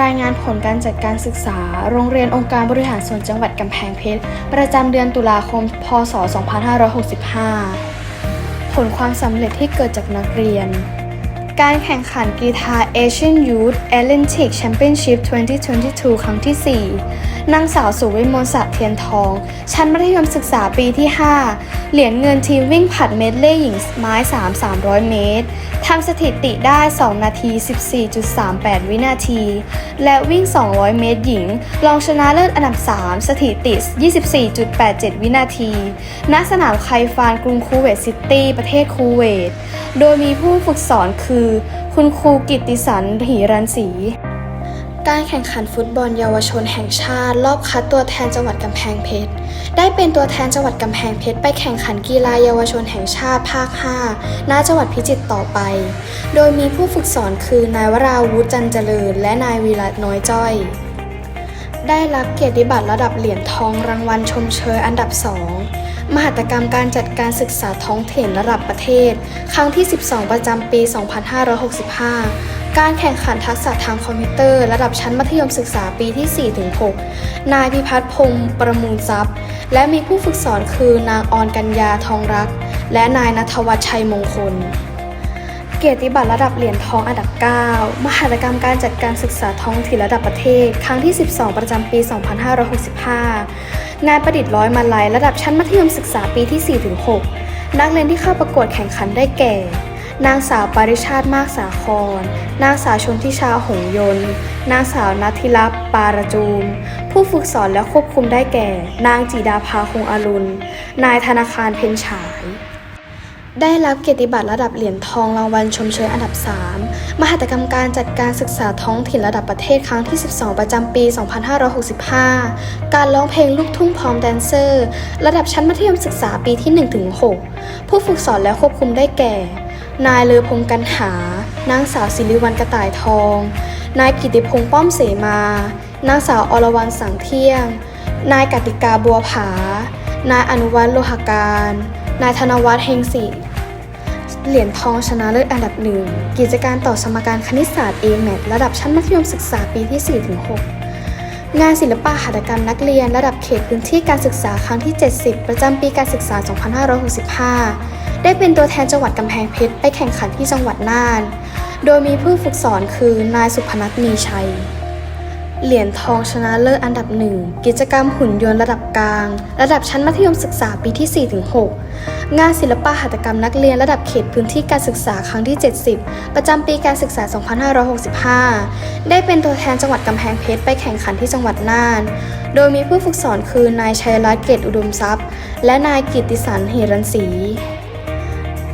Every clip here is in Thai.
รายงานผลการจัดการศึกษา โรงเรียนองค์การบริหารส่วนจังหวัดกำแพงเพชร ประจำเดือนตุลาคม พศ 2565 ผลความสำเร็จที่เกิดจากนักเรียน การแข่งขันกีฬา Asian Youth Athletics Championship 2022 ครั้งที่ 4 นางสาวสุวิมลศักดิ์เทียนทอง ชั้นมัธยมศึกษาปีที่ 5 เหรียญเงินทีมวิ่งผัดเมดเล่หญิงไม้ 3 300 เมตร ทำสถิติได้ 2 นาที 14.38 วินาที และวิ่ง 200 เมตรหญิง รองชนะเลิศอันดับ 3 สถิติ 24.87 วินาที ณ สนามไคฟานกรุงคูเวตซิตี้ ประเทศคูเวต โดยมีผู้ฝึกสอนคือคุณครูกิติสันหีรันศรีการแข่งขันฟุตบอลเยาวชนแห่งชาติ รอบคัดตัวแทนจังหวัดกำแพงเพชร ได้เป็นตัวแทนจังหวัดกำแพงเพชรไปแข่งขันกีฬาเยาวชนแห่งชาติภาค 5 ณ จังหวัดพิจิตรต่อไป โดยมีผู้ฝึกสอนคือนายวราวุฒิจันเจริญ และนายวีระน้อยจ้อย ได้รับเกียรติบัตรระดับเหรียญทองรางวัลชมเชยอันดับ 2 มหตกรรมการจัดการศึกษาท้องถิ่นระดับประเทศ ครั้งที่ 12 ประจำปี 2565 การแข่งขันทักษะทางคอมพิวเตอร์ ระดับชั้นมัธยมศึกษาปีที่ 4-6 นายพิพัฒน์พงศ์ประมูลทรัพย์ และมีผู้ฝึกสอนคือนางออนกัญญาทองรัก และนายนัทวัชชัยมงคล เกียรติบัตรระดับเหรียญทองอันดับ 9 มหกรรมการจัดการศึกษาท้องถิ่นระดับประเทศ ครั้งที่ 12 ประจำปี 2565งานประดิษฐ์ร้อยมาลัยระดับชั้นมัธยมศึกษาปีที่ 4-6 นักเรียนที่เข้าประกวดแข่งขันได้แก่ นางสาวปาริชาติมากสาคร นางสาวชนทิชาหงยนต์ นางสาวนัทิรับปาระจูมผู้ฝึกสอนและควบคุมได้แก่ นางจีดาภาคงอรุณ นายธนาคารเพนฉาย ได้รับเกียรติบัตรระดับเหรียญทองรางวัลชมเชยอันดับ 3 มหตกรรมการจัดการศึกษาท้องถิ่นระดับประเทศครั้งที่ 12 ประจำปี 2565 การร้องเพลงลูกทุ่งพร้อมแดนเซอร์ ระดับชั้นมัธยมศึกษาปีที่ 1-6 ผู้ฝึกสอนและควบคุมได้แก่ นายเลอพงกันหา นางสาวศิริวัลกระต่ายทอง นายกิติพงษ์ป้อมเสมา นางสาวอรวรรณสังเที่ยง นายกติกาบัวผา นายอนุวัฒน์โลหการ นายธนวัฒน์เฮงศิ เหรียญทองชนะเลิศอันดับหนึ่ง กิจการต่อสมการคณิตศาสตร์ A-MAT ระดับชั้นมัธยมศึกษาปีที่ 4-6 งานศิลปะหัตถกรรมนักเรียนระดับเขตพื้นที่การศึกษาครั้งที่ 70 ประจำปีการศึกษา 2565 ได้เป็นตัวแทนจังหวัดกำแพงเพชรไปแข่งขันที่จังหวัดน่าน โดยมีผู้ฝึกสอนคือนายสุพนัทมีชัยเหรียญทองชนะเลิศอันดับหนึ่ง กิจกรรมหุ่นยนต์ระดับกลาง ระดับชั้นมัธยมศึกษาปีที่ 4-6 งานศิลปะหัตถกรรมนักเรียนระดับเขตพื้นที่การศึกษาครั้งที่ 70 ประจำปีการศึกษา 2565 ได้เป็นตัวแทนจังหวัดกำแพงเพชรไปแข่งขันที่จังหวัดน่าน โดยมีผู้ฝึกสอนคือนายชัยรัตน์เกตอุดมทรัพย์ และนายกิติสันเหรันศรี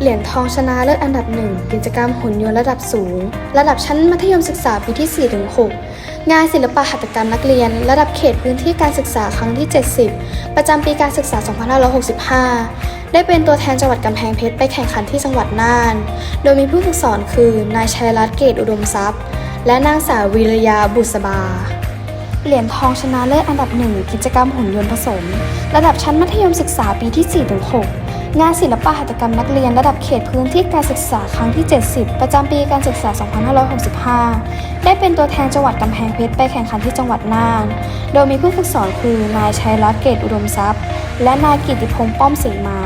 เหรียญทองชนะเลิศอันดับหนึ่งกิจกรรมหุ่นยนต์ระดับสูง ระดับชั้นมัธยมศึกษาปีที่ 4-6 งานศิลปะหัตถกรรมนักเรียน ระดับเขตพื้นที่การศึกษาครั้งที่ 70 ประจำปีการศึกษา 2565 ได้เป็นตัวแทนจังหวัดกำแพงเพชรไปแข่งขันที่จังหวัดน่าน โดยมีผู้ฝึกสอนคือนายชัยรัตน์เกตอุดมทรัพย์ และนางสาววีรยาบุษบา เหรียญทองชนะเลิศอันดับหนึ่งกิจกรรมหุ่นยนต์ผสม ระดับชั้นมัธยมศึกษาปีที่ 4-6 งานศิลปะหัตถกรรมนักเรียนระดับเขตพื้นที่การศึกษาครั้งที่ 70 ประจำปีการศึกษา 2565 ได้เป็นตัวแทนจังหวัดกำแพงเพชรไปแข่งขันที่จังหวัดน่าน โดยมีผู้ฝึกสอนคือนายชัยรัตน์เกตอุดมทรัพย์ และนายกิติพงษ์ป้อมศรีมา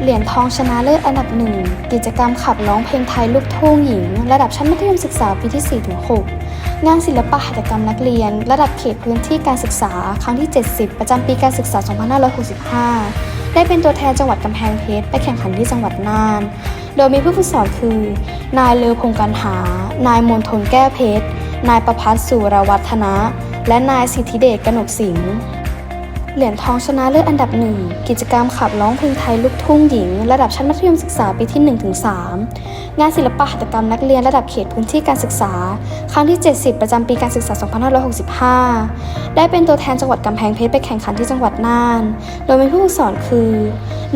เหรียญทองชนะเลิศอันดับหนึ่งกิจกรรมขับร้องเพลงไทยลูกทุ่งหญิง ระดับชั้นมัธยมศึกษาปีที่ 4-6 งานศิลปะหัตถกรรมนักเรียน ระดับเขตพื้นที่การศึกษาครั้งที่ 70 ประจำปีการศึกษา 2565 ได้เป็นตัวแทนจังหวัดกำแพงเพชรไปแข่งขันที่จังหวัดน่าน โดยมีผู้ฝึกสอนคือ นายเลอพงษ์กันหา นายมนทนแก้วเพชร นายประพัฒน์สุรวัฒนะ และนายสิทธิเดชกนกสิงห์ เหรียญทองชนะเลิศอันดับหนึ่งกิจกรรมขับร้องเพลงไทยลูกทุ่งหญิง ระดับชั้นมัธยมศึกษาปีที่ 1-3 งานศิลปะหัตถกรรมนักเรียนระดับเขตพื้นที่การศึกษา ครั้งที่ 70 ประจำปีการศึกษา 2565 ได้เป็นตัวแทนจังหวัดกำแพงเพชรไปแข่งขันที่จังหวัดน่าน โดยมีผู้ฝึกสอนคือ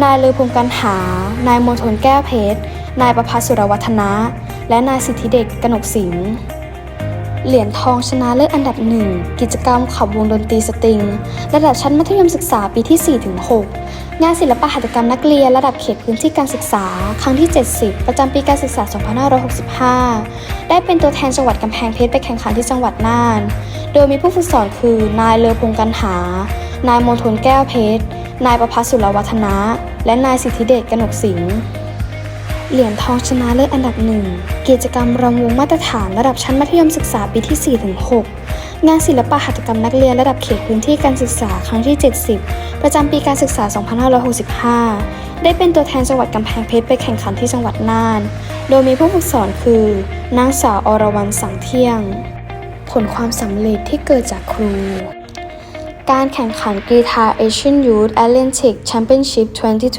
นายเลอพงษ์กันหา นายมนทนแก้วเพชรนายประพัฒน์สุรวัฒนะ และนายสิทธิเดชกนกสิงห์ เหรียญทองชนะเลิศอันดับหนึ่งกิจกรรมขับวงดนตรีสตริง ระดับชั้นมัธยมศึกษาปีที่ 4-6 งานศิลปะหัตถกรรมนักเรียนระดับเขตพื้นที่การศึกษา ครั้งที่ 70 ประจำปีการศึกษา 2565 ได้เป็นตัวแทนจังหวัดกำแพงเพชรไปแข่งขันที่จังหวัดน่าน โดยมีผู้ฝึกสอนคือนายเลอพงษ์กันหา นายมนทนแก้วเพชร นายประพัฒน์สุรวัฒนะ และนายสิทธิเดชกนกสิงห์ เหรียญทองชนะเลิศอันดับหนึ่งกิจกรรมรำวงมาตรฐานระดับชั้นมัธยมศึกษาปีที่ 4-6 งานศิลปะหัตถกรรมนักเรียนระดับเขตพื้นที่การศึกษาครั้งที่ 70 ประจำปีการศึกษา 2565 ได้เป็นตัวแทนจังหวัดกำแพงเพชรไปแข่งขันที่จังหวัดน่าน โดยมีผู้ฝึกสอนคือนางสาวอรวรรณสังเที่ยง ผลความสำเร็จที่เกิดจากครู การแข่งขันกีฬา Asian Youth Athletic Championship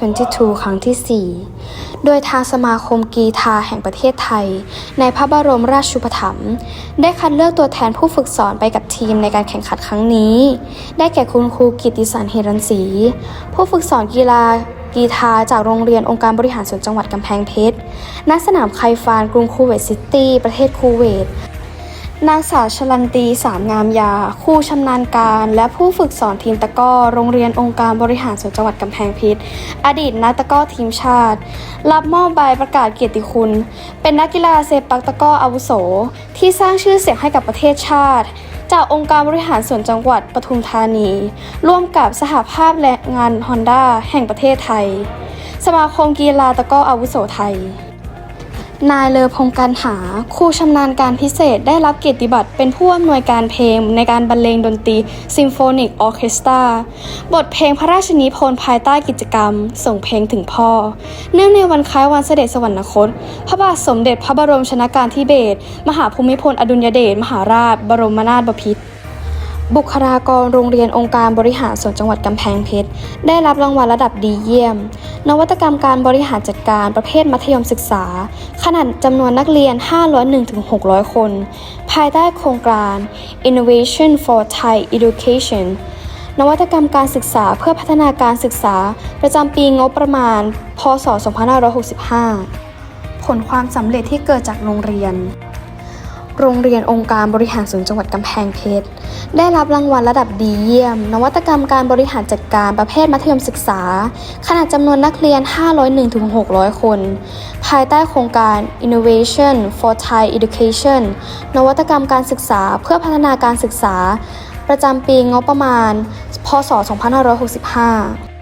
2022 ครั้งที่ 4 โดยทางสมาคมกีฬาแห่งประเทศไทย ในพระบรมราชูปถัมภ์ได้คัดเลือกตัวแทนผู้ฝึกสอนไปกับทีมในการแข่งขันครั้งนี้ ได้แก่คุณครูกิตติสันเฮรันศรีผู้ฝึกสอนกีฬากีฬาจากโรงเรียนองค์การบริหารส่วนจังหวัดกำแพงเพชร ณ สนามไคฟานกรุงคูเวตซิตี้ ประเทศคูเวต นางสาวชลันตีสามงามยา ครูชำนาญการ และผู้ฝึกสอนทีมตะก้อโรงเรียนองค์การบริหารส่วนจังหวัดกำแพงเพชรอดีตนักตะก้อทีมชาติ รับมอบใบประกาศเกียรติคุณ เป็นนักกีฬาเซปักตะก้ออาวุโส ที่สร้างชื่อเสียงให้กับประเทศชาติ จากองค์การบริหารส่วนจังหวัดปทุมธานี ร่วมกับสหภาพแรงงานฮอนด้าแห่งประเทศไทย สมาคมกีฬาตะก้ออาวุโสไทย นายเลอพงการหา ครูชำนาญการพิเศษได้รับเกียรติบัตรเป็นผู้อำนวยการเพลงในการบรรเลงดนตรีซิมโฟนิกออเคสตราบทเพลงพระราชนิพนธ์ภายใต้กิจกรรม ส่งเพลงถึงพ่อ เนื่องในวันคล้ายวันเสด็จสวรรคต พระบาทสมเด็จพระบรมชนากาธิเบศรมหาภูมิพลอดุลยเดชมหาราช บรมนาถบพิตร บุคลากรโรงเรียนองค์การบริหารส่วนจังหวัดกำแพงเพชร ได้รับรางวัลระดับดีเยี่ยม นวัตกรรมการบริหารจัดการประเภทมัธยมศึกษา ขนาดจำนวนนักเรียน 501-600 คน ภายใต้โครงการ Innovation for Thai Education นวัตกรรมการศึกษาเพื่อพัฒนาการศึกษา ประจำปีงบประมาณ พศ 2565 ผลความสำเร็จที่เกิดจากโรงเรียน โรงเรียนองค์การบริหารส่วนจังหวัดกำแพงเพชร ได้รับรางวัลระดับดีเยี่ยม นวัตกรรมการบริหารจัดการประเภทมัธยมศึกษา ขนาดจำนวนนักเรียน 501-600 คน ภายใต้โครงการ Innovation for Thai Education นวัตกรรมการศึกษาเพื่อพัฒนาการศึกษา ประจำปีงบประมาณ พศ 2565